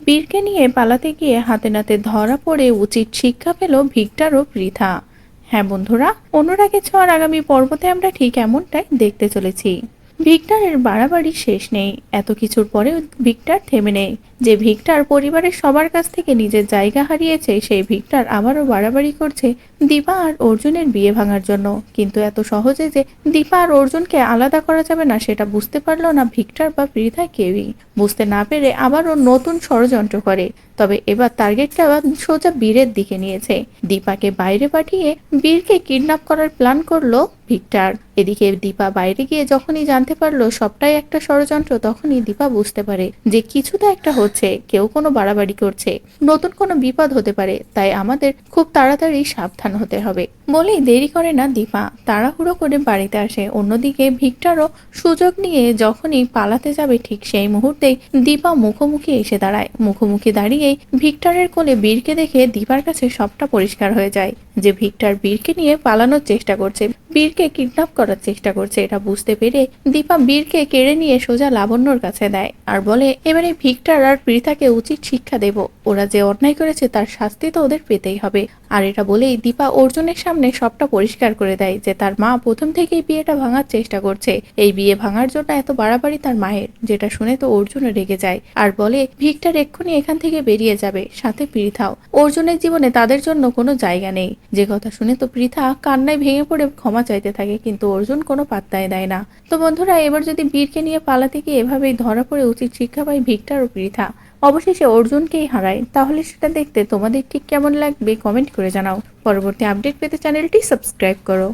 বীরকে নিয়ে পালাতে গিয়ে হাতে নাতে ধরা পড়ে উচিত শিক্ষা পেল ভিক্টার ও পৃথা। হ্যাঁ বন্ধুরা, অনুরাগে ছোঁয়ার আগামী পর্বতে আমরা ঠিক এমনটাই দেখতে চলেছি। ভিক্টরের বাড়াবাড়ি শেষ নেই। এত কিছুর পরেও ভিক্টর থেমে নেই। যে ভিক্টর পরিবারের সবার কাছ থেকে নিজের জায়গা হারিয়েছে, সেই ভিক্টর আবারও বাড়াবাড়ি করছে দীপা আর অর্জুনের বিয়ে ভাঙার জন্য। কিন্তু এত সহজে যে দীপা আর অর্জুনকে আলাদা করা যাবে না, সেটা বুঝতে পারল না ভিক্টর বা পৃথা কেউই। বুঝতে না পেরে আবারও নতুন ষড়যন্ত্র করে। তবে এবার টার্গেটটা সোজা বীরের দিকে নিয়েছে। দীপাকে বাইরে পাঠিয়ে বীরকে কিডন্যাপ করার প্ল্যান করল ভিক্টর, এদিকে দীপা বাইরে গিয়ে যখনই জানতে পারল সবটাই একটা ষড়যন্ত্র, তখনই দীপা বুঝতে পারে যে কিছু তো একটা হচ্ছে, কেউ কোনো বাড়াবাড়ি করছে। নতুন কোনো বিপদ হতে পারে, তাই আমাদের খুব তাড়াতাড়ি সাবধান হতে হবে। বলেই দেরি করে না দীপা, তাড়াহুড়ো করে বাড়িতে আসে। অন্যদিকে ভিক্টরও সুযোগ নিয়ে যখনই পালাতে যাবে ঠিক সেই মুহূর্তেই দীপা মুখোমুখি এসে দাঁড়ায়। মুখোমুখি দাঁড়িয়েই ভিক্টরের কোলে বীরকে দেখে দীপার কাছে সবটা পরিষ্কার হয়ে যায়, যে ভিক্টর বীরকে নিয়ে পালানোর চেষ্টা করছে। বীরকে কিডন্যাপ করার চেষ্টা করছে। এটা বুঝতে পেরে দীপা বীরকে কেড়ে নিয়ে সোজা লাবণ্যর কাছে দেয় আর বলে, এবারে ভিক্টর আর পৃথাকে উচিত শিক্ষা দেব। ওরা যে অন্যায় করেছে তার শাস্তি তো ওদের পেতেই হবে। আর এটা বলেই দীপা অর্জুনের সামনে সবটা পরিষ্কার করে দেয় যে তার মা প্রথম থেকেই বিয়েটা ভাঙার চেষ্টা করছে। এই বিয়ে ভাঙার জন্য এত বাড়াবাড়ি তার মায়ের, যেটা শুনে তো অর্জুন রেগে যায়। আর বলে, ভিক্টর এক্ষুনি এখান থেকে বেরিয়ে যাবে, সাথে পৃথাও। অর্জুনের জীবনে তাদের জন্য কোনো জায়গা নেই। যে কথা শুনে তো পৃথা কান্নায় ভেঙে পড়ে ক্ষমা চাইতে থাকে, কিন্তু অর্জুন কোনো পাত্তাই দেয় না। তো বন্ধুরা, এবার যদি বীরকে নিয়ে পালাতে গিয়ে এভাবেই ধরা পড়ে উচিত শিক্ষা পায় ভিক্টর ও পৃথা। অবশেষে অর্জুনকেই হারায়। তাহলে সেটা দেখতে তোমাদের ঠিক কেমন লাগবে কমেন্ট করে জানাও। পরবর্তী আপডেট পেতে চ্যানেলটি সাবস্ক্রাইব করো।